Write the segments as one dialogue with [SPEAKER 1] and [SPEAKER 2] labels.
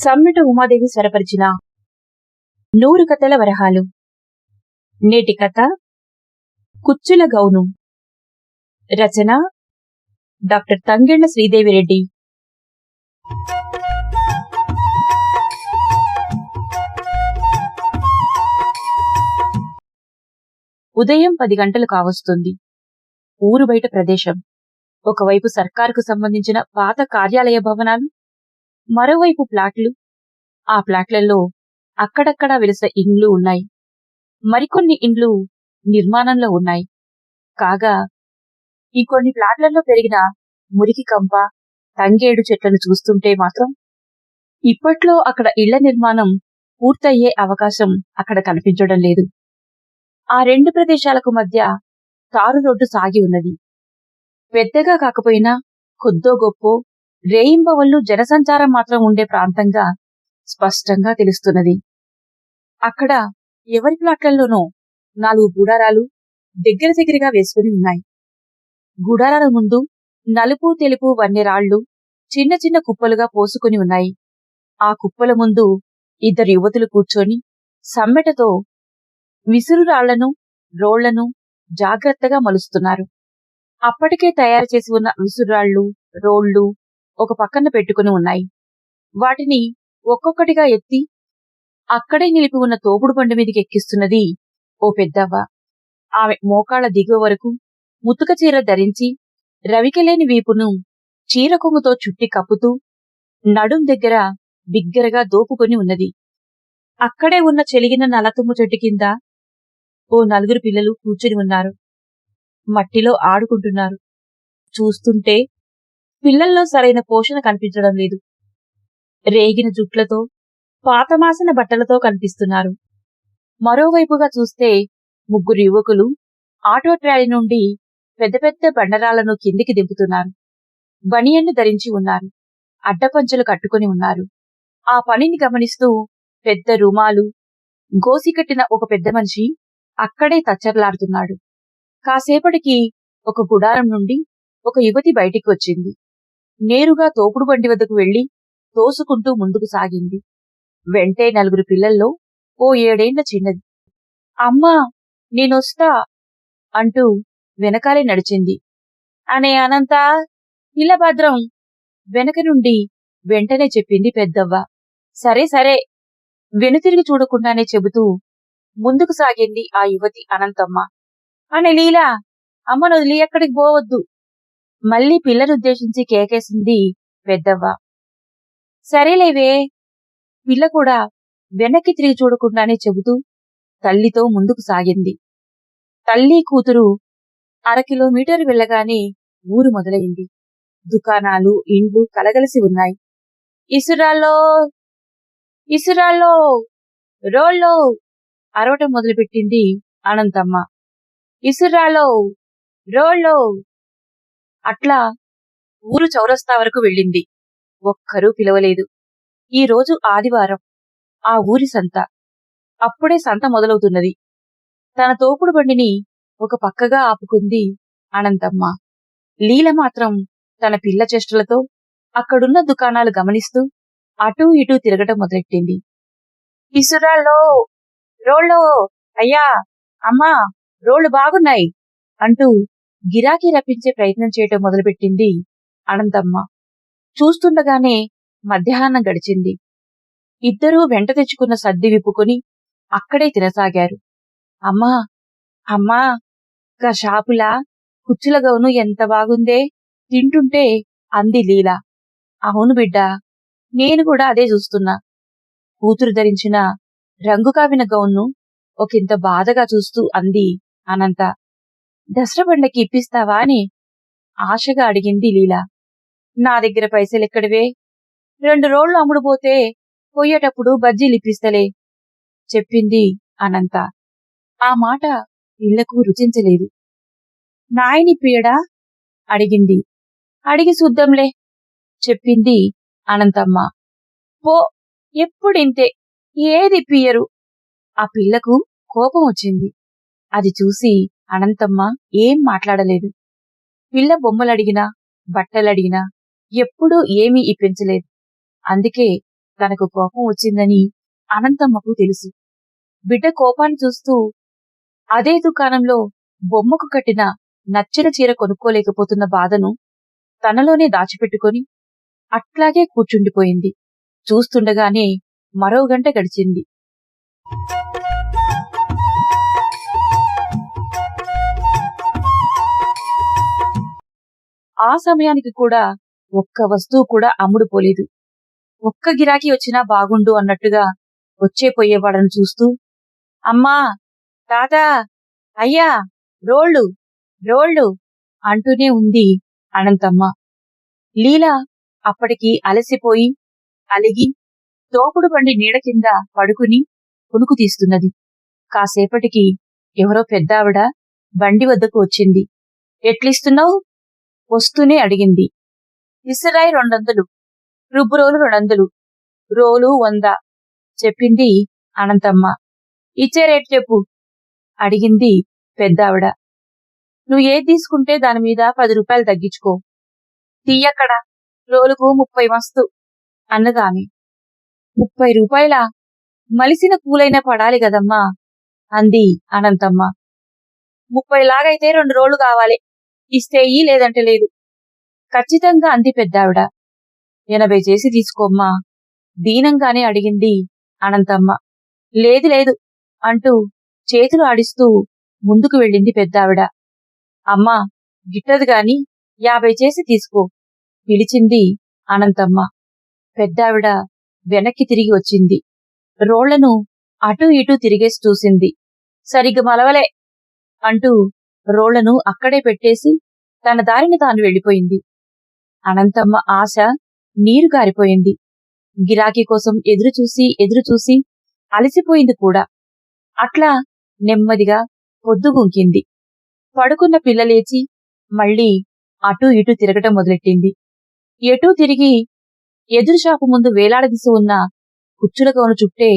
[SPEAKER 1] సమ్మెట ఉమాదేవి స్వరపరిచిన నూరు కథల వరహాలు. నేటి కథ కుచ్చుల గౌను. రచన డాక్టర్ తంగెళ్ళ శ్రీదేవిరెడ్డి ఉదయం పది గంటలు కావస్తుంది. ఊరు బయట ప్రదేశం. ఒకవైపు సర్కారుకు సంబంధించిన పాత కార్యాలయ భవనాలు మరోవైపు ప్లాట్లు. ఆ ప్లాట్లలో అక్కడక్కడా వెలిసే ఇండ్లు ఉన్నాయి. మరికొన్ని ఇండ్లు నిర్మాణంలో ఉన్నాయి. కాగా ఈ కొన్ని ప్లాట్లలో పెరిగిన మురికి కంప తంగేడు చెట్లను చూస్తుంటే మాత్రం ఇప్పట్లో అక్కడ ఇళ్ళ నిర్మాణం పూర్తయ్యే అవకాశం అక్కడ కనిపించడం లేదు. ఆ రెండు ప్రదేశాలకు మధ్య తారు రోడ్డు సాగి ఉన్నది. పెద్దగా కాకపోయినా కొద్దో గొప్పో రేయింబవళ్ళు జనసంచారం మాత్రం ఉండే ప్రాంతంగా స్పష్టంగా తెలుస్తున్నది. అక్కడ ఎవరి ప్లాట్లలోనో నాలుగు గుడారాలు దగ్గర దగ్గరగా వేసుకుని ఉన్నాయి. గుడారాల ముందు నలుపు తెలుపు వన్నెరాళ్ళు చిన్న చిన్న కుప్పలుగా పోసుకుని ఉన్నాయి. ఆ కుప్పల ముందు ఇద్దరు యువతులు కూర్చొని సమ్మెటతో విసురురాళ్ళను రోళ్ళను జాగ్రత్తగా మలుస్తున్నారు. అప్పటికే తయారు చేసి ఉన్న విసురురాళ్ళు రోళ్ళు ఒక పక్కన పెట్టుకుని ఉన్నాయి. వాటిని ఒక్కొక్కటిగా ఎత్తి అక్కడే నిలిపి ఉన్న తోపుడు బండి మీదకి ఎక్కిస్తున్నది ఓ పెద్దవ్వ. ఆమె మోకాళ్ళ దిగువ వరకు ముతుక చీర ధరించి రవికెలేని వీపును చీర కొంగుతో చుట్టి కప్పుతూ నడుం దగ్గర బిగ్గరగా దోపుకొని ఉన్నది. అక్కడే ఉన్న చెలిగిన నలతుమ్ము చెట్టు కింద ఓ నలుగురు పిల్లలు కూర్చుని ఉన్నారు. మట్టిలో ఆడుకుంటున్నారు. చూస్తుంటే పిల్లల్లో సరైన పోషణ కనిపించడం లేదు. రేగిన జుట్లతో పాతమాసిన బట్టలతో కనిపిస్తున్నారు. మరోవైపుగా చూస్తే ముగ్గురు యువకులు ఆటో ట్రాలీ నుండి పెద్ద పెద్ద బండరాలను కిందికి దింపుతున్నారు. బనియన్ను ధరించి ఉన్నారు. అడ్డపంచలు కట్టుకుని ఉన్నారు. ఆ పనిని గమనిస్తూ పెద్ద రుమాలు గోసికట్టిన ఒక పెద్ద మనిషి అక్కడే తచ్చర్లాడుతున్నాడు. కాసేపటికి ఒక గుడారం నుండి ఒక యువతి బయటికి వచ్చింది. నేరుగా తోపుడు బండి వద్దకు వెళ్ళి తోసుకుంటూ ముందుకు సాగింది. వెంటే నలుగురు పిల్లల్లో ఓ ఏడేండ్ల చిన్నది. అమ్మా నేనొస్తా అంటూ వెనకాలే నడిచింది. అనే అనంత పిల్ల భద్రం వెనక నుండి వెంటనే చెప్పింది పెద్దవ్వ. సరే సరే వెనుతిరిగి చూడకుండానే చెబుతూ ముందుకు సాగింది ఆ యువతి అనంతమ్మ. అనే లీలా అమ్మను వదిలి ఎక్కడికి పోవద్దు. మళ్ళీ పిల్లనుద్దేశించి కేకేసింది పెద్దవ్వ. సరేలేవే పిల్ల కూడా వెనక్కి తిరిగి చూడకుండానే చెబుతూ తల్లితో ముందుకు సాగింది. తల్లి కూతురు అరకిలోమీటర్ వెళ్ళగానే ఊరు మొదలైంది. దుకాణాలు ఇండ్లు కలగలిసి ఉన్నాయి. ఇసురాల్లో ఇసురాల్లో రోల్లో అరవటం మొదలుపెట్టింది అనంతమ్మ. ఇసురాలో రోల్లో అట్లా ఊరు చౌరస్తా వరకు వెళ్ళింది. ఒక్కరూ పిలవలేదు. ఈ రోజు ఆదివారం. ఆ ఊరి సంత. అప్పుడే సంత మొదలవుతున్నది. తన తోపుడు బండిని ఒక పక్కగా ఆపుకుంది అనంతమ్మ. లీల మాత్రం తన పిల్ల చేష్టలతో అక్కడున్న దుకాణాలు గమనిస్తూ అటూ ఇటూ తిరగటం మొదలెట్టింది. ఇసురాళ్ళో రోళ్ళో అయ్యా అమ్మా రోళ్ళు బాగున్నాయి అంటూ గిరాకీ రప్పించే ప్రయత్నం చేయటం మొదలుపెట్టింది అనంతమ్మ. చూస్తుండగానే మధ్యాహ్నం గడిచింది. ఇద్దరూ వెంట తెచ్చుకున్న సద్ది విప్పుకొని అక్కడే తినసాగారు. అమ్మా! అమ్మా! గా షాపులా? కుచ్చుల గౌను ఎంత బాగుందే? తింటుంటే అంది లీల. అవును బిడ్డా నేను కూడా అదే చూస్తున్నా. కూతురు ధరించిన రంగు కావిన గౌన్ను ఒకంత బాధగా చూస్తూ అంది అనంత. దసరా పండకి ఇప్పిస్తావా అని ఆశగా అడిగింది లీలా. నా దగ్గర పైసలెక్కడివే రెండు రోళ్ళు అమ్ముడుపోతే పోయేటప్పుడు బజ్జీలు ఇప్పిస్తలే చెప్పింది అనంత. ఆ మాట ఇళ్ళకు రుచించలేదు. నాయనిప్పియడా అడిగింది. అడిగి చూద్దాంలే చెప్పింది అనంతమ్మ. పో ఎప్పుడింతే ఏది పియ్యరు ఆ పిల్లకు కోపం వచ్చింది అది చూసి అనంతమ్మ ఏం మాట్లాడలేదు. పిల్ల బొమ్మలడిగినా బట్టలడిగినా ఎప్పుడూ ఏమీ ఇప్పించలేదు. అందుకే తనకు కోపం వచ్చిందని అనంతమ్మకు తెలుసు. బిడ్డ కోపాన్ని చూస్తూ అదే దుకాణంలో బొమ్మకు కట్టిన నచ్చిన చీర కొనుక్కోలేకపోతున్న బాధను తనలోనే దాచిపెట్టుకొని అట్లాగే కూర్చుండిపోయింది. చూస్తుండగానే మరో గంట గడిచింది. ఆ సమయానికి కూడా ఒక్క వస్తువు కూడా అమ్ముడుపోలేదు ఒక్క గిరాకీ వచ్చినా బాగుండు అన్నట్టుగా వచ్చే పోయేవాడను చూస్తూ అమ్మా తాత అయ్యా రోళ్ళు రోళ్ళు అంటూనే ఉంది అనంతమ్మ. లీల అప్పటికి అలసిపోయి అలిగి తోపుడు బండి నీడ కింద పడుకుని కునుకు తీస్తున్నది. కాసేపటికి ఎవరో పెద్దావిడ బండి వద్దకు వచ్చింది. ఎట్లిస్తున్నావు? వస్తూనే అడిగింది. ఇసరాయి రెండొందలు రుబ్బురోలు రెండొందలు రోలు వంద చెప్పింది అనంతమ్మ. ఇచ్చే రేటు చెప్పు అడిగింది పెద్దావిడ. నువ్వు ఏ తీసుకుంటే దాని మీద పది రూపాయలు తగ్గించుకో. తీయక్కడ రోలుకు ముప్పై మస్తు అన్నదామె. ముప్పై రూపాయల? మలిసిన కూలైనా పడాలి కదమ్మా అంది అనంతమ్మ. ముప్పై లాగైతే రెండు రోళ్ళు కావాలి ఇస్తే ఈ లేదంటే లేదు. ఖచ్చితంగా అంది పెద్దావిడ. ఎనభై చేసి తీసుకోమ్మా. దీనంగానే అడిగింది అనంతమ్మ. లేదు లేదు అంటూ చేతులు ఆడిస్తూ ముందుకు వెళ్ళింది పెద్దావిడ. అమ్మా గిట్టదు గాని యాభై చేసి తీసుకో పిలిచింది అనంతమ్మ. పెద్దావిడ వెనక్కి తిరిగి వచ్చింది. రోళ్ళను అటూ ఇటూ తిరిగేసి చూసింది. సరిగ్గా మలవలే అంటూ రోళ్ళను అక్కడే పెట్టేసి తన దారిని తాను వెళ్ళిపోయింది. అనంతమ్మ ఆశ నీరు గారిపోయింది. గిరాకీ కోసం ఎదురుచూసి ఎదురుచూసి అలసిపోయింది కూడా. అట్లా నెమ్మదిగా పొద్దుగుంకింది పడుకున్న పిల్లలేచి మళ్ళీ మళ్ళీ అటూ ఇటూ తిరగటం మొదలెట్టింది. ఎటూ తిరిగి ఎదురు షాపు ముందు వేలాడదీసి ఉన్న కుచ్చులకోను చుట్టే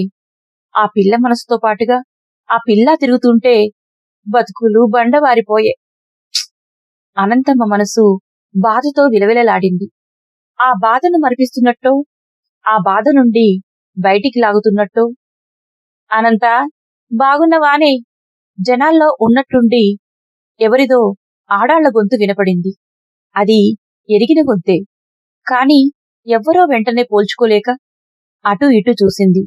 [SPEAKER 1] ఆ పిల్ల మనసుతో పాటుగా ఆ పిల్ల తిరుగుతుంటే బతుకులు బండవారిపోయే. అనంతమ్మ మనసు బాధతో విలవిలలాడింది. ఆ బాధను మరిపిస్తున్నట్టో ఆ బాధ నుండి బయటికి లాగుతున్నట్టో? అనంత బాగున్నవానే జనాల్లో ఉన్నట్టుండి ఎవరిదో ఆడాళ్ళ గొంతు వినపడింది. అది ఎరిగిన గొంతే. కాని ఎవ్వరో వెంటనే పోల్చుకోలేక అటూ ఇటూ చూసింది.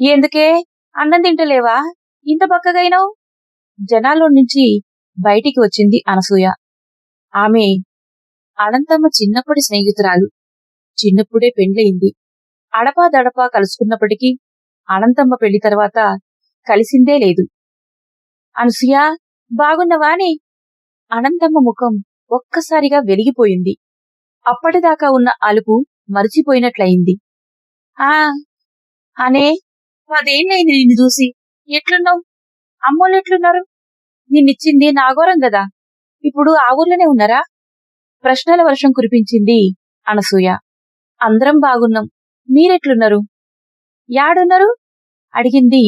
[SPEAKER 1] ఎందుకే? అన్నం తింటలేవా? ఇంత బక్కగైనావు? జనాల్లో నుంచి బయటికి వచ్చింది అనసూయ. ఆమె అనంతమ్మ చిన్నప్పటి స్నేహితురాలు. చిన్నప్పుడే పెండ్లయింది. అడపా దడపా కలుసుకున్నప్పటికీ అనంతమ్మ పెళ్ళి తర్వాత కలిసిందే లేదు. అనసూయ బాగున్నవాని అనంతమ్మ ముఖం ఒక్కసారిగా వెలిగిపోయింది. అప్పటిదాకా ఉన్న అలుపు మరిచిపోయినట్లయింది. ఆ అనే పదేళ్ళయింది నిన్ను చూసి. ఎట్లున్నావు? అమ్మోళ్ళు ఎట్లున్నారు? నిన్నిచ్చింది నాగోరం గదా. ఇప్పుడు ఆ ఊర్లోనే ఉన్నారా? ప్రశ్నల వర్షం కురిపించింది అనసూయ. అందరం బాగున్నాం. మీరెట్లున్నారు? యాడున్నారు? అడిగింది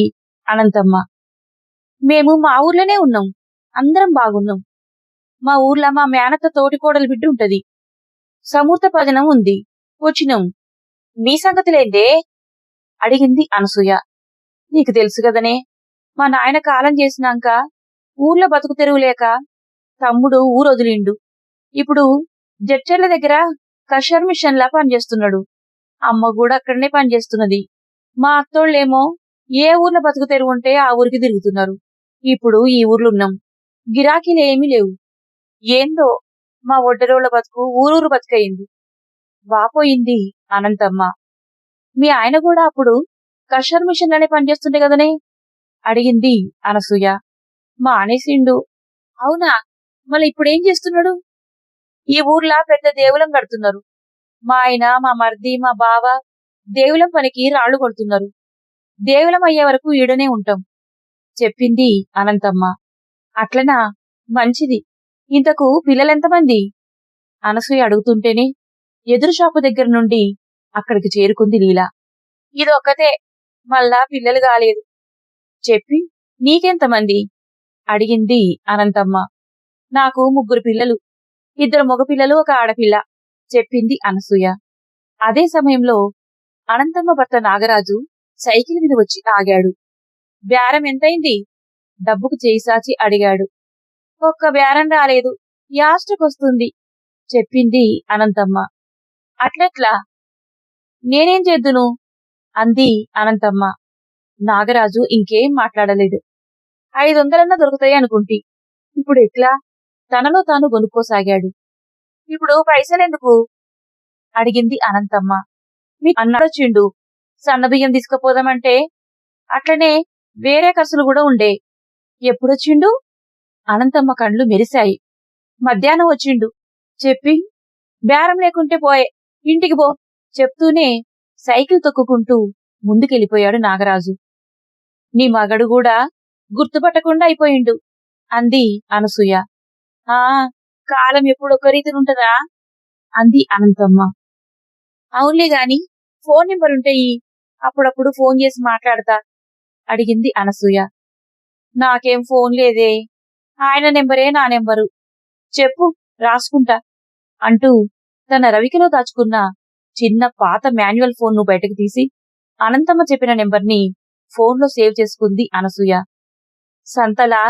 [SPEAKER 1] అనంతమ్మ. మేము మా ఊర్లోనే ఉన్నాం. అందరం బాగున్నాం. మా ఊర్లో మా మేనత్త తోటికోడలు బిడ్డ ఉంటది. సమూర్త పదనం ఉంది. వచ్చినాం. మీ సంగతిలేందే? అడిగింది అనసూయ. నీకు తెలుసు కదనే మా నాయన కాలం చేసినాక ఊర్లో బతుకు తెరువు లేక తమ్ముడు ఊరొదిలిండు. ఇప్పుడు జడ్చర్ల దగ్గర కషర్ మిషన్లా పనిచేస్తున్నాడు. అమ్మ కూడా అక్కడనే పనిచేస్తున్నది. మా అత్తోళ్ళేమో ఏ ఊర్లో బతుకు తెరువు ఉంటే ఆ ఊరికి తిరుగుతున్నారు. ఇప్పుడు ఈ ఊర్లో ఉన్నాం గిరాకీలు ఏమీ లేవు. ఏందో మా ఒడ్డరోళ్ళ బతుకు ఊరూరు బతుకయింది. వాపోయింది అనంతమ్మ. మీ ఆయన కూడా అప్పుడు కషర్ మిషన్లనే పనిచేస్తుండే కదనే? అడిగింది అనసూయ. మా అనేసిండు అవునా? మళ్ళీ ఇప్పుడేం చేస్తున్నాడు? ఈ ఊర్లా పెద్ద దేవులం కడుతున్నారు. మా ఆయన మా మర్ది మా బావ దేవులం పనికి రాళ్ళు కొడుతున్నారు. దేవులం అయ్యే వరకు ఈడనే ఉంటాం చెప్పింది అనంతమ్మ. అట్లనా? మంచిది. ఇంతకు పిల్లలెంతమంది? అనసూయ అడుగుతుంటేనే ఎదురు షాపు దగ్గర నుండి అక్కడికి చేరుకుంది లీల. ఇదొక్కతే. మళ్ళా పిల్లలు కాలేదు. చెప్పి నీకెంతమంది? అడిగింది అనంతమ్మ. నాకు ముగ్గురు పిల్లలు. ఇద్దరు మగపిల్లలు ఒక ఆడపిల్ల చెప్పింది అనసూయ. అదే సమయంలో అనంతమ్మ భర్త నాగరాజు సైకిల్ మీద వచ్చి ఆగాడు. బేరం ఎంతైంది? డబ్బుకు చేయి సాచి అడిగాడు. ఒక్క బేరం రాలేదు. యాస్టకొస్తుంది చెప్పింది అనంతమ్మ. అట్లెట్లా? నేనేం చేద్దును? అంది అనంతమ్మ. నాగరాజు ఇంకేం మాట్లాడలేదు. ఐదు వందలన్నా దొరుకుతాయి అనుకుంటి. ఇప్పుడు ఎట్లా? తనలో తాను గొనుక్కోసాగాడు. ఇప్పుడు పైసలెందుకు? అడిగింది అనంతమ్మ. మీ అన్నడొచ్చిండు సన్నబియ్యం తీసుకుపోదామంటే అట్లనే వేరే ఖర్చులు కూడా ఉండే. ఎప్పుడొచ్చిండు అనంతమ్మ కళ్ళు మెరిశాయి. మధ్యాహ్నం వచ్చిండు. చెప్పి బేరం లేకుంటే పోయే ఇంటికి పో చెప్తూనే సైకిల్ తొక్కుకుంటూ ముందుకెళ్ళిపోయాడు నాగరాజు. నీ మగడు కూడా గుర్తుపట్టకుండా అయిపోయిండు అంది అనసూయ. ఆ కాలం ఎప్పుడు ఒక రీతినుంటదా అంది అనంతమ్మ. అవునులే గాని ఫోన్ నెంబర్ ఉంటాయి అప్పుడప్పుడు ఫోన్ చేసి మాట్లాడతా అడిగింది అనసూయ. నాకేం ఫోన్ లేదే ఆయన నెంబరే నా నెంబరు చెప్పు రాసుకుంటా అంటూ తన రవికిలో దాచుకున్న చిన్న పాత మాన్యువల్ ఫోన్ను బయటకు తీసి అనంతమ్మ చెప్పిన నెంబర్ని ఫోన్లో సేవ్ చేసుకుంది అనసూయ. సంతలా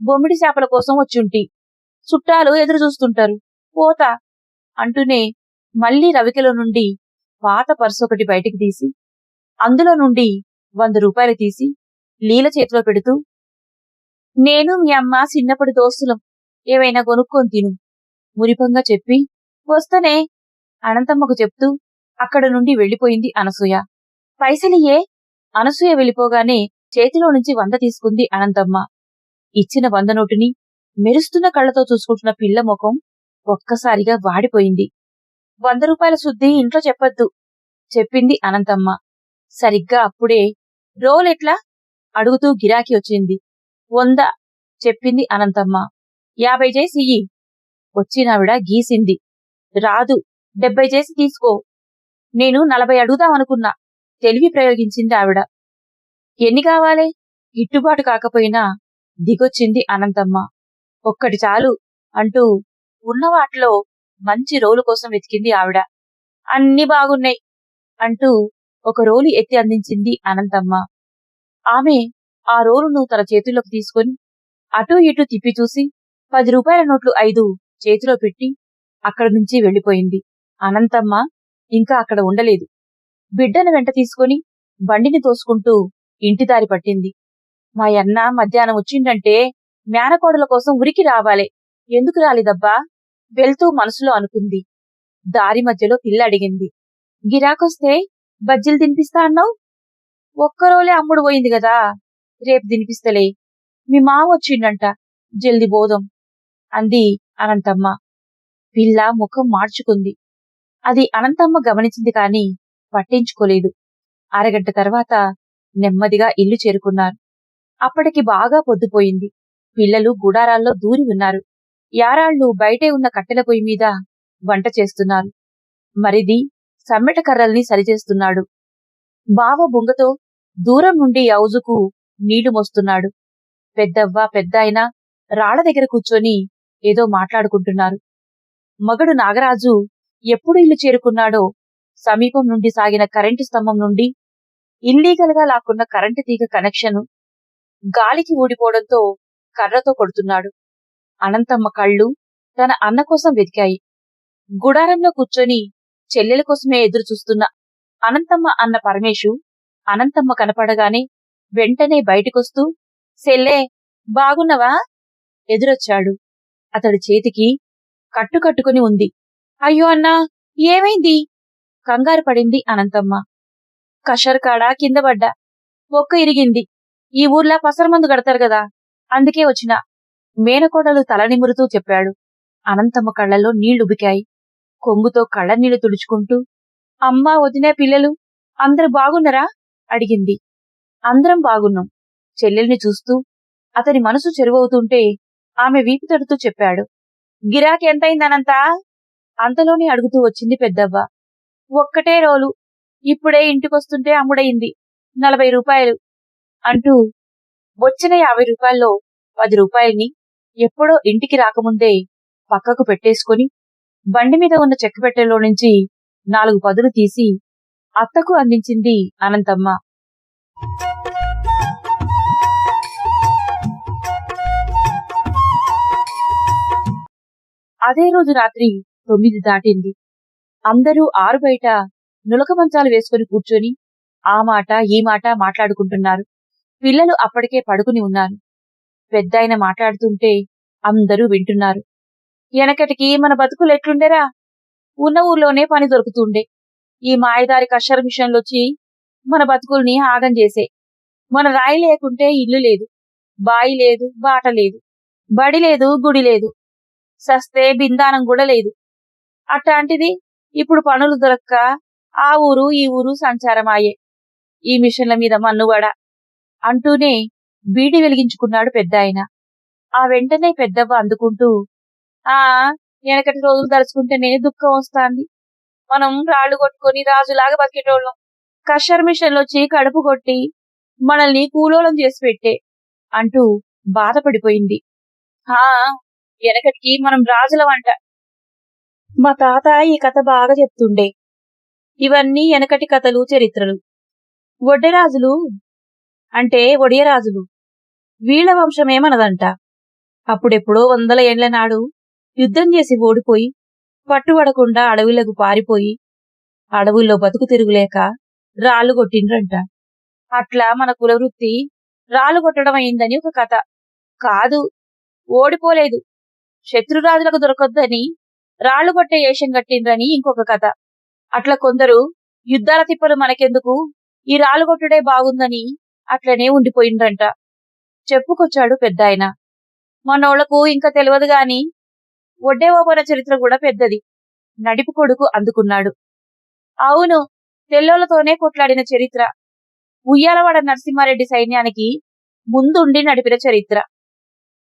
[SPEAKER 1] బొమ్మిడి చేపల కోసం వచ్చుంటి. చుట్టాలు ఎదురు చూస్తుంటారు. పోతా అంటూనే మళ్ళీ రవికెలో నుండి పాత పర్సు ఒకటి బయటికి తీసి అందులో నుండి వంద రూపాయలు తీసి లీల చేతిలో పెడుతూ నేను మీ అమ్మ చిన్నప్పటి దోస్తులం. ఏవైనా కొనుక్కొని తిను. మురిపంగా చెప్పి వస్తనే అనంతమ్మకు చెప్తూ అక్కడ నుండి వెళ్ళిపోయింది అనసూయ. పైసలియే అనసూయ వెళ్ళిపోగానే చేతిలో నుంచి వంద తీసుకుంది అనంతమ్మ. ఇచ్చిన వంద నోటుని మెరుస్తున్న కళ్ళతో చూసుకుంటున్న పిల్ల ముఖం ఒక్కసారిగా వాడిపోయింది. వంద రూపాయల శుద్ధి ఇంట్లో చెప్పొద్దు చెప్పింది అనంతమ్మ. సరిగ్గా అప్పుడే రోల్ ఎట్లా? అడుగుతూ గిరాకీ వచ్చింది. వంద చెప్పింది అనంతమ్మ. యాభై చేసి ఇయ్యి. వచ్చినావిడ గీసింది. రాదు డెబ్బై చేసి తీసుకో. నేను నలభై అడుగుదామనుకున్నా. తెలివి ప్రయోగించింది ఆవిడ. ఎన్ని కావాలే? గిట్టుబాటు కాకపోయినా దిగొచ్చింది అనంతమ్మ. ఒక్కటి చాలు అంటూ ఉన్న వాటిలో మంచి రోలు కోసం వెతికింది ఆవిడ. అన్ని బాగున్నాయి అంటూ ఒక రోలు ఎత్తి అందించింది అనంతమ్మ. ఆమె ఆ రోలును తన చేతుల్లోకి తీసుకొని అటూ ఇటూ తిప్పి చూసి పది రూపాయల నోట్లు ఐదు చేతిలో పెట్టి అక్కడి నుంచి వెళ్ళిపోయింది అనంతమ్మ ఇంకా అక్కడ ఉండలేదు. బిడ్డను వెంట తీసుకొని బండిని తోసుకుంటూ ఇంటి దారి పట్టింది. మా అన్న మధ్యాహ్నం వచ్చిండంటే మేనకోడల కోసం ఉరికి రావాలే. ఎందుకు రాలేదబ్బా? వెళ్తూ మనసులో అనుకుంది. దారి మధ్యలో పిల్ల అడిగింది. గిరాకొస్తే బజ్జీలు తినిపిస్తా అన్నావు? ఒక్కరోలే అమ్ముడు పోయింది కదా. రేపు తినిపిస్తలే. మీ మామ వచ్చిండంట. జల్ది బోధం అంది అనంతమ్మ. పిల్ల ముఖం మార్చుకుంది. అది అనంతమ్మ గమనించింది కాని పట్టించుకోలేదు. అరగంట తర్వాత నెమ్మదిగా ఇల్లు చేరుకున్నారు. అప్పటికి బాగా పొద్దుపోయింది. పిల్లలు గుడారాల్లో దూరి ఉన్నారు. యారాళ్ళు బయటే ఉన్న కట్టెల పొయ్యి మీద వంట చేస్తున్నారు. మరిది సమ్మెట కర్రల్ని సరిచేస్తున్నాడు. బావ బొంగతో దూరం నుండి ఔజుకు నీళ్ళు మోస్తున్నాడు. పెద్దవ్వ పెద్దాయన రాళ్ళ దగ్గర కూర్చొని ఏదో మాట్లాడుకుంటున్నారు. మగడు నాగరాజు ఎప్పుడు ఇల్లు చేరుకున్నాడో సమీపం నుండి సాగిన కరెంటు స్తంభం నుండి ఇల్లీగల్గా లాక్కున్న కరెంటు తీగ కనెక్షన్ గాలికి ఊడిపోవడంతో కర్రతో కొడుతున్నాడు. అనంతమ్మ కళ్ళు తన అన్న కోసం వెతికాయి. గుడారంలో కూర్చొని చెల్లెల కోసమే ఎదురు చూస్తున్న అనంతమ్మ అన్న పరమేశు అనంతమ్మ కనపడగానే వెంటనే బయటికొస్తూ సెల్లే బాగున్నవా? ఎదురొచ్చాడు. అతడి చేతికి కట్టుకట్టుకుని ఉంది. అయ్యో అన్నా ఏమైంది? కంగారు పడింది అనంతమ్మ. కషర్కాడ కింద పడ్డా. ఒక్క ఇరిగింది. ఈ ఊర్లా పసరమందు కడతారు కదా. అందుకే వచ్చిన. మేనకోడలు తల నిమురుతూ చెప్పాడు. అనంతమ్మ కళ్ళల్లో నీళ్ళుబికాయి కొంగుతో కళ్ళ నీళ్ళు తుడుచుకుంటూ అమ్మా వదినే పిల్లలు అందరు బాగున్నరా? అడిగింది. అందరం బాగున్నాం. చెల్లెల్ని చూస్తూ అతని మనసు చెరువవుతుంటే ఆమె వీపు తడుతూ చెప్పాడు. గిరాకెంతైందనంతా అంతలోనే అడుగుతూ వచ్చింది పెద్దవ్వ. ఒక్కటే రోలు ఇప్పుడే ఇంటికొస్తుంటే అమ్ముడయింది. నలభై రూపాయలు. అంటూ వచ్చిన యాభై రూపాయల్లో పది రూపాయల్ని ఎప్పుడో ఇంటికి రాకముందే పక్కకు పెట్టేసుకొని బండి మీద ఉన్న చెక్కపెట్టెలో నుంచి నాలుగు పదులు తీసి అత్తకు అందించింది అనంతమ్మ. అదే రోజు రాత్రి తొమ్మిది దాటింది. అందరూ ఆరు బయట నులక మంచాలు వేసుకుని కూర్చొని ఆ మాట ఈ మాట మాట్లాడుకుంటున్నారు. పిల్లలు అప్పటికే పడుకుని ఉన్నారు. పెద్దాయన మాట్లాడుతుంటే అందరూ వింటున్నారు. వెనకటికి మన బతుకులు ఎట్లుండేరా? ఉన్న ఊర్లోనే పని దొరుకుతుండే. ఈ మాయదారి కషర్ మిషన్లొచ్చి మన బతుకుల్ని ఆగం చేసే. మన రాయి లేకుంటే ఇల్లు లేదు. బాయి లేదు బాట లేదు. బడి లేదు గుడి లేదు. సస్తే బిందానం కూడా లేదు. అట్లాంటిది ఇప్పుడు పనులు దొరక్క ఆ ఊరు ఈ ఊరు సంచారమాయే. ఈ మిషన్ల మీద మన్నువడ అంటూనే బీడి వెలిగించుకున్నాడు పెద్దాయన. ఆ వెంటనే పెద్దవ్వ అందుకుంటూ ఆ వెనకటి రోజులు తలుచుకుంటేనే దుఃఖం వస్తాంది. మనం రాళ్ళు కొట్టుకొని రాజులాగా బతికేటోళ్ళం. కషర్ మిషన్లు వచ్చి కడుపు కొట్టి మనల్ని కూలోలం చేసి పెట్టే అంటూ బాధపడిపోయింది. హా వెనకటికి మనం రాజులమంట మా తాత ఈ కథ బాగా చెప్తుండే. ఇవన్నీ వెనకటి కథలు చరిత్రలు. ఒడ్డెరాజులు అంటే ఒడియరాజులు వీళ్ళ వంశమేమనదంట. అప్పుడెప్పుడో వందల ఏండ్ల నాడు యుద్ధం చేసి ఓడిపోయి పట్టుబడకుండా అడవులకు పారిపోయి అడవుల్లో బతుకు తిరుగులేక రాళ్ళు కొట్టిండ్రంట. అట్లా మన కులవృత్తి రాళ్ళు కొట్టడం అయిందని ఒక కథ. కాదు ఓడిపోలేదు. శత్రురాజులకు దొరకొద్దని రాళ్ళు కొట్టే ఏషం కట్టిండ్రని ఇంకొక కథ. అట్లా కొందరు యుద్ధాల తిప్పలు మనకెందుకు? ఈ రాళ్ళు కొట్టుడే బాగుందని అట్లనే ఉండిపోయిండ్రంట. చెప్పుకొచ్చాడు పెద్దాయన. మనోళ్ళకు ఇంకా తెలియదు గాని ఒడ్డే చరిత్ర కూడా పెద్దది. నడిపు కొడుకు అందుకున్నాడు. అవును తెల్లోలతోనే కొట్లాడిన చరిత్ర. ఉయ్యాలవాడ నరసింహారెడ్డి సైన్యానికి ముందుండి నడిపిన చరిత్ర.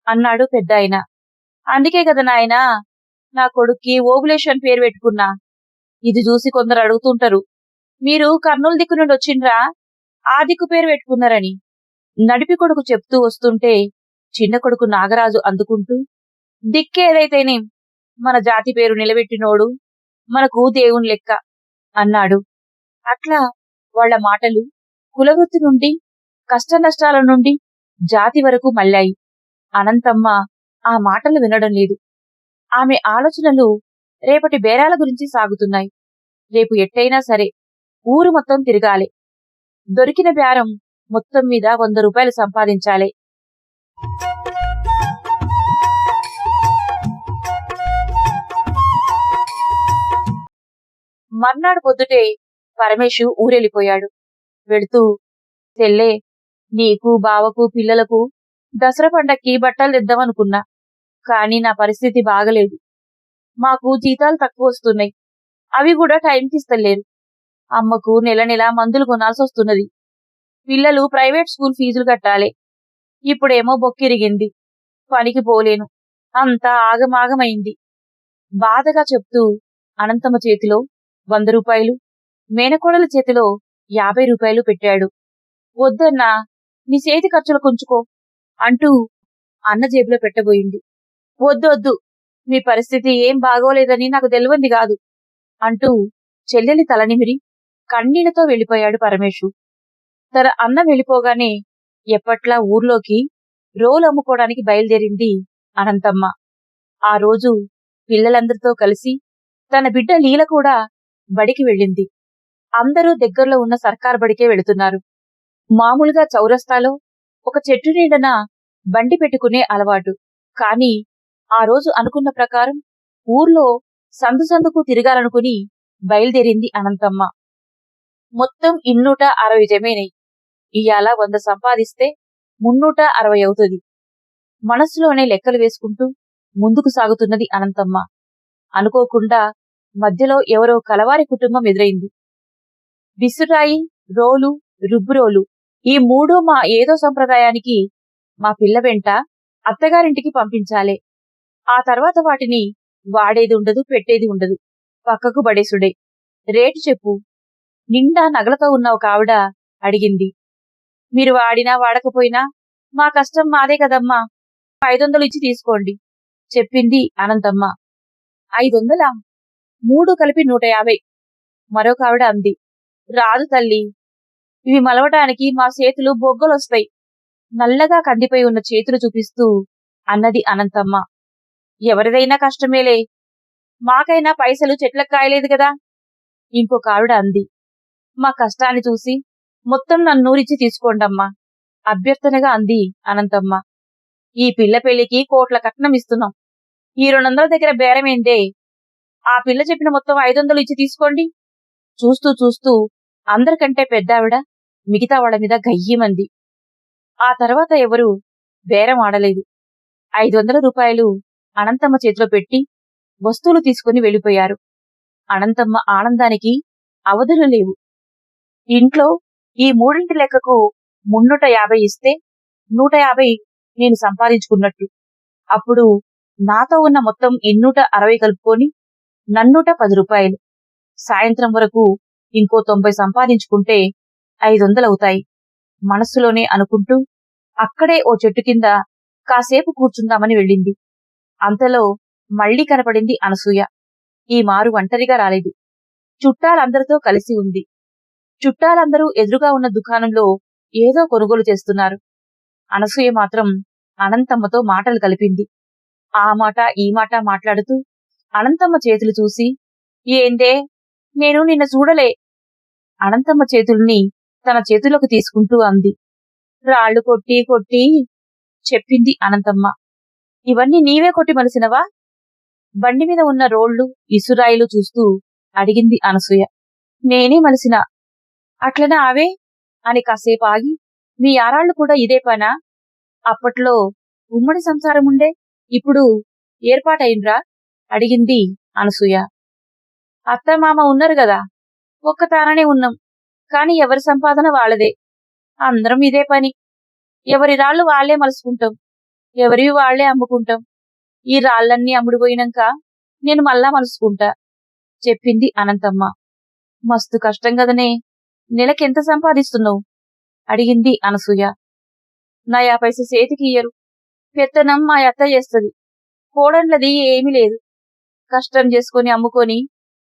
[SPEAKER 1] అన్నాడు పెద్దాయన. అందుకే కదా నాయనా నా కొడుక్కి ఓబులేషన్ పేరు పెట్టుకున్నా. ఇది చూసి కొందరు అడుగుతుంటారు మీరు కర్నూలు దిక్కు నుండి వచ్చిండ్రా? ఆ దిక్కు పేరు పెట్టుకున్నారని. నడిపి కొడుకు చెప్తూ వస్తుంటే చిన్న కొడుకు నాగరాజు అందుకుంటూ దిక్కేదైతేనే మన జాతి పేరు నిలబెట్టినోడు మనకు దేవుని లెక్క అన్నాడు. అట్లా వాళ్ళ మాటలు కులవృత్తి నుండి కష్ట నష్టాల నుండి జాతి వరకు మళ్ళాయి. అనంతమ్మ ఆ మాటలు వినడం లేదు. ఆమె ఆలోచనలు రేపటి బేరాల గురించి సాగుతున్నాయి. రేపు ఎట్టయినా సరే ఊరు మొత్తం తిరగాలి. దొరికిన బేరం మొత్తం మీద వంద రూపాయలు సంపాదించాలి. మర్నాడు పొద్దుటే పరమేశు ఊరెళ్ళిపోయాడు. వెళుతూ తెల్లే నీకు బావకు పిల్లలకు దసరా పండక్కి బట్టలు తెద్దామనుకున్నా. కానీ నా పరిస్థితి బాగలేదు. మాకు జీతాలు తక్కువ వస్తున్నాయి. అవి కూడా టైంకి ఇస్తలేరు. అమ్మకు నెల నెల మందులు కొనాల్సి వస్తున్నది. పిల్లలు ప్రైవేట్ స్కూల్ ఫీజులు కట్టాలి. ఇప్పుడేమో బొక్కిరిగింది. పనికి పోలేను. అంతా ఆగమాగమైంది. బాధగా చెప్తూ అనంతమ్మ చేతిలో వంద రూపాయలు మేనకోడల చేతిలో యాభై రూపాయలు పెట్టాడు. వద్దన్నా నీ చేతి ఖర్చులు కొంచుకో అంటూ అన్న జేబులో పెట్టబోయింది. వద్దొద్దు. మీ పరిస్థితి ఏం బాగోలేదని నాకు తెలివంది కాదు అంటూ చెల్లెలి తలనిమిరి కన్నీళ్ళతో వెళ్ళిపోయాడు పరమేశు. తన అన్న వెళ్ళిపోగానే ఎప్పట్లా ఊర్లోకి రోలు అమ్ముకోవడానికి బయలుదేరింది అనంతమ్మ. ఆ రోజు పిల్లలందరితో కలిసి తన బిడ్డ లీల కూడా బడికి వెళ్ళింది. అందరూ దగ్గరలో ఉన్న సర్కార్ బడికే వెళుతున్నారు. మామూలుగా చౌరస్తాలో ఒక చెట్టు నీడన బండి పెట్టుకునే అలవాటు. కాని ఆ రోజు అనుకున్న ప్రకారం ఊర్లో సందు సందుకు తిరగాలనుకుని బయలుదేరింది అనంతమ్మ. మొత్తం ఇన్నూట అరవై జమేనై. ఇయాల వంద సంపాదిస్తే మున్నూట అరవై అవుతుంది. మనస్సులోనే లెక్కలు వేసుకుంటూ ముందుకు సాగుతున్నది అనంతమ్మ. అనుకోకుండా మధ్యలో ఎవరో కలవారి కుటుంబం ఎదురైంది. బిసురాయి రోలు రుబ్బురోలు ఈ మూడు మా ఏదో సంప్రదాయానికి మా పిల్ల వెంట అత్తగారింటికి పంపించాలే. ఆ తర్వాత వాటిని వాడేది ఉండదు పెట్టేది ఉండదు. పక్కకు పడేసుడే. రేటు చెప్పు. నిండా నగలతో ఉన్న ఒక ఆవిడ అడిగింది. మీరు వాడినా వాడకపోయినా మా కష్టం మాదే కదమ్మా. ఐదొందలు ఇచ్చి తీసుకోండి. చెప్పింది అనంతమ్మ. ఐదొందలా? మూడు కలిపి నూట యాభై. మరొక ఆవిడ అంది. రాదు తల్లి. ఇవి మలవటానికి మా చేతులు బొగ్గలొస్తాయి. నల్లగా కందిపోయి ఉన్న చేతులు చూపిస్తూ అన్నది అనంతమ్మ. ఎవరిదైనా కష్టమేలే. మాకైనా పైసలు చెట్లకు కాయలేదు కదా. ఇంకొక ఆవిడ అంది. మా కష్టాన్ని చూసి మొత్తం నన్నూరిచ్చి తీసుకోండమ్మా. అభ్యర్థనగా అంది అనంతమ్మ. ఈ పిల్ల పెళ్ళికి కోట్ల కట్నం ఇస్తున్నాం. ఈ రెండొందల దగ్గర బేరమేందే? ఆ పిల్ల చెప్పిన మొత్తం ఐదు వందలు ఇచ్చి తీసుకోండి. చూస్తూ చూస్తూ అందరికంటే పెద్దావిడ మిగతా వాళ్ళ మీద గయ్యమంది. ఆ తర్వాత ఎవరూ బేరం ఆడలేదు. ఐదు వందల రూపాయలు అనంతమ్మ చేతిలో పెట్టి వస్తువులు తీసుకుని వెళ్ళిపోయారు. అనంతమ్మ ఆనందానికి అవధులు లేవు. ఇంట్లో ఈ మూడింటి లెక్కకు మున్నూట యాభై ఇస్తే నూట యాభై నేను సంపాదించుకున్నట్టు. అప్పుడు నాతో ఉన్న మొత్తం ఎన్నూట అరవై కలుపుకొని నన్నూట పది రూపాయలు. సాయంత్రం వరకు ఇంకో తొంభై సంపాదించుకుంటే ఐదొందలవుతాయి మనస్సులోనే అనుకుంటూ అక్కడే ఓ చెట్టు కింద కాసేపు కూర్చుందామని వెళ్ళింది. అంతలో మళ్ళీ కనపడింది అనసూయ. ఈ మారు ఒంటరిగా రాలేదు. చుట్టాలందరితో కలిసి ఉంది. చుట్టాలందరూ ఎదురుగా ఉన్న దుకాణంలో ఏదో కొనుగోలు చేస్తున్నారు. అనసూయ మాత్రం అనంతమ్మతో మాటలు కలిపింది. ఆ మాట ఈ మాట మాట్లాడుతూ అనంతమ్మ చేతులు చూసి ఏందే నేను నిన్న చూడలే. అనంతమ్మ చేతుల్ని తన చేతులకు తీసుకుంటూ అంది. రాళ్ళు కొట్టి కొట్టి చెప్పింది అనంతమ్మ. ఇవన్నీ నీవే కొట్టి మలిసినవా? బండి మీద ఉన్న రోళ్ళు ఇసురాయిలు చూస్తూ అడిగింది అనసూయ. నేనే మలిసిన. అట్లనే అవే అని కాసేపు ఆగి మీ యారాళ్ళు కూడా ఇదే పనా? అప్పట్లో ఉమ్మడి సంసారం ఉండే ఇప్పుడు ఏర్పాటైండ్రా? అడిగింది అనసూయ. అత్తమామ ఉన్నారు గదా ఒక్కతాననే ఉన్నాం కాని ఎవరి సంపాదన వాళ్ళదే. అందరం ఇదే పని. ఎవరి రాళ్ళు వాళ్ళే మలుసుకుంటాం. ఎవరివి వాళ్ళే అమ్ముకుంటాం? ఈ రాళ్ళన్నీ అమ్ముడుపోయినాక నేను మళ్ళా మలుసుకుంటా చెప్పింది అనంతమ్మ. మస్తు కష్టం కదనే నెలకెంత సంపాదిస్తున్నావు? అడిగింది అనసూయ. నా యా పైస చేతికి ఇయ్యరు. పెత్తనం మా అత్త చేస్తుంది. కోడండ్లది ఏమీ లేదు. కష్టం చేసుకొని అమ్ముకొని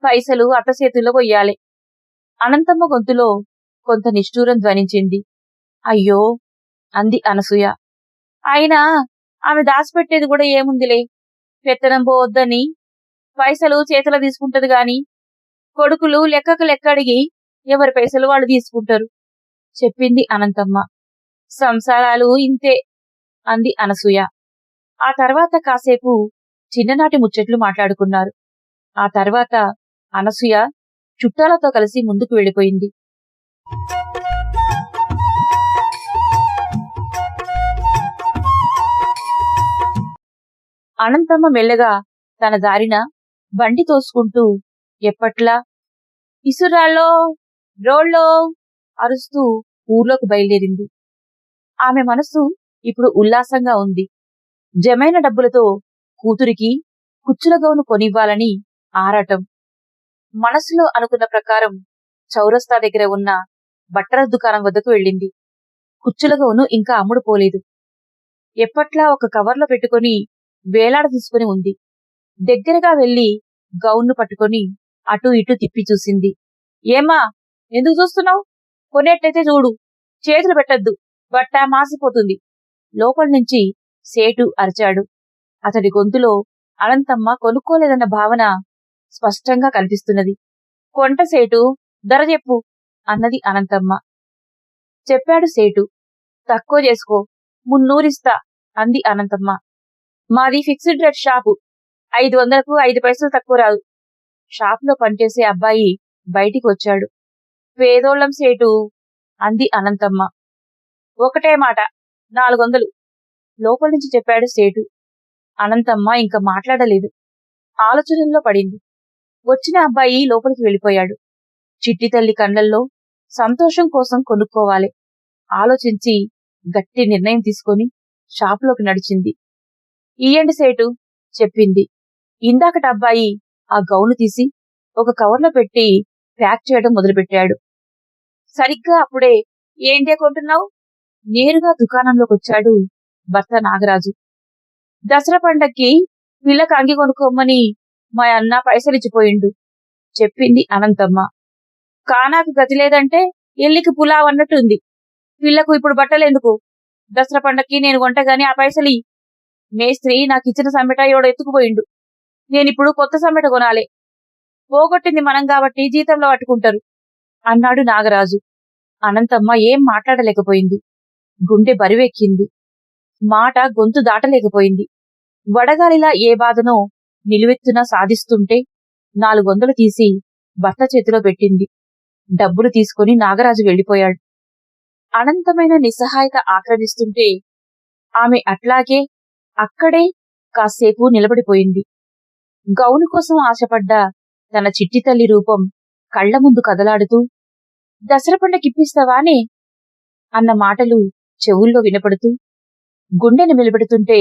[SPEAKER 1] పైసలు అత్త చేతుల్లో పొయ్యాలి అనంతమ్మ గొంతులో కొంత నిష్ఠూరం ధ్వనించింది. అయ్యో! అంది అనసూయ. అయినా ఆమె దాచిపెట్టేది కూడా ఏముందిలే. పెత్తనం పోవద్దని పైసలు చేతిలో తీసుకుంటది గాని కొడుకులు లెక్కకు లెక్క అడిగి ఎవరి పైసలు వాళ్ళు తీసుకుంటారు. చెప్పింది అనంతమ్మ. సంసారాలు ఇంతే అంది అనసూయ. ఆ తర్వాత కాసేపు చిన్ననాటి ముచ్చట్లు మాట్లాడుకున్నారు. ఆ తర్వాత అనసూయ చుట్టాలతో కలిసి ముందుకు వెళ్ళిపోయింది. అనంతమ్మ మెల్లగా తన దారిన బండి తోసుకుంటూ ఎప్పట్లా ఇసురాళ్ళో రోళ్ళో అరుస్తూ ఊర్లోకి బయలుదేరింది. ఆమె మనసు ఇప్పుడు ఉల్లాసంగా ఉంది. జమైన డబ్బులతో కూతురికి కుచ్చులగౌను కొనివ్వాలని ఆరాటం. మనసులో అనుకున్న ప్రకారం చౌరస్తా దగ్గర ఉన్న బట్టల దుకాణం వద్దకు వెళ్ళింది. కుచ్చులగౌను ఇంకా అమ్ముడుపోలేదు. ఎప్పట్లా ఒక కవర్లో పెట్టుకొని వేలాడ తీసుకుని ఉంది. దగ్గరగా వెళ్ళి గౌన్ను పట్టుకొని అటూ ఇటూ తిప్పి చూసింది. ఏమా ఎందుకు చూస్తున్నావు? కొనేట్టయితే చూడు. చేతులు పెట్టద్దు. బట్ట మాసిపోతుంది. లోపల నుంచి సేటు అరిచాడు. అతడి గొంతులో అనంతమ్మ కొనుక్కోలేదన్న భావన స్పష్టంగా కనిపిస్తున్నది. కొంట సేటు ధర చెప్పు అన్నది అనంతమ్మ. చెప్పాడు సేటు. తక్కువ చేసుకో మున్నూరిస్తా అంది అనంతమ్మ. మాది ఫిక్స్డ్ రేట్ షాపు ఐదు వందలకు ఐదు పైసలు తక్కువ రాదు. షాపులో పనిచేసే అబ్బాయి బయటికి వచ్చాడు పేదోళ్ళం సేటు అంది అనంతమ్మ. ఒకటే మాట నాలుగు వందలు లోపల నుంచి చెప్పాడు సేటు. అనంతమ్మ ఇంకా మాట్లాడలేదు. ఆలోచనల్లో పడింది. వచ్చిన అబ్బాయి లోపలికి వెళ్ళిపోయాడు. చిట్టి తల్లి కళ్ళల్లో సంతోషం కోసం కొనుక్కోవాలి. ఆలోచించి గట్టి నిర్ణయం తీసుకొని షాపులోకి నడిచింది. ఇయ్యండి సేటు చెప్పింది. ఇందాకటి అబ్బాయి ఆ గౌను తీసి ఒక కవర్లో పెట్టి ప్యాక్ చేయడం మొదలుపెట్టాడు. సరిగ్గా అప్పుడే ఏంటే కొంటున్నావు? నేరుగా దుకాణంలోకి వచ్చాడు భర్త నాగరాజు. దసరా పండక్కి పిల్లకి అంగి కొనుక్కోమని మా అన్న పైసలిచ్చిపోయిండు చెప్పింది అనంతమ్మ. కానాకు గతి లేదంటే ఎల్లికి పులావ్ అన్నట్టుంది. పిల్లకు ఇప్పుడు బట్టలెందుకు? దసరా పండక్కి నేను వంటగాని ఆ పైసలి మేస్త్రి నాకిచ్చిన సమ్మెట ఎవడో ఎత్తుకుపోయిండు. నేనిప్పుడు కొత్త సమ్మెట కొనాలి. పోగొట్టింది మనం కాబట్టి జీతంలో పట్టుకుంటారు అన్నాడు నాగరాజు. అనంతమ్మ ఏం మాట్లాడలేకపోయింది. గుండె బరివెక్కింది. మాట గొంతు దాటలేకపోయింది. వడగాలిలా ఏ బాధనో నిలువెత్తున సాధిస్తుంటే నాలుగొందలు తీసి భర్త చేతిలో పెట్టింది. డబ్బులు తీసుకుని నాగరాజు వెళ్ళిపోయాడు. అనంతమైన నిస్సహాయత ఆక్రమిస్తుంటే ఆమె అట్లాగే అక్కడే కాసేపు నిలబడిపోయింది. గౌను కోసం ఆశపడ్డ తన చిట్టి తల్లి రూపం కళ్ళ ముందు కదలాడుతూ దసరా పండకిప్పిస్తావానే అన్న మాటలు చెవుల్లో వినపడుతూ గుండెను నిలబెడుతుంటే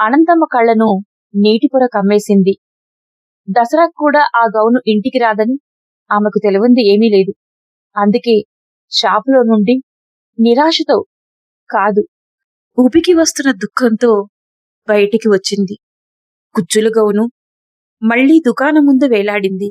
[SPEAKER 1] అనంతమ్మ కళ్ళను నీటిపొర కమ్మేసింది. దసరాకు కూడా ఆ గౌను ఇంటికి రాదని ఆమెకు తెలివింది ఏమీ లేదు. అందుకే షాపులో నుండి నిరాశతో కాదు ఉబికి వస్తున్న దుఃఖంతో బయటికి వచ్చింది. కుచ్చుల గౌను మళ్ళీ దుకాణం ముందు వేలాడింది.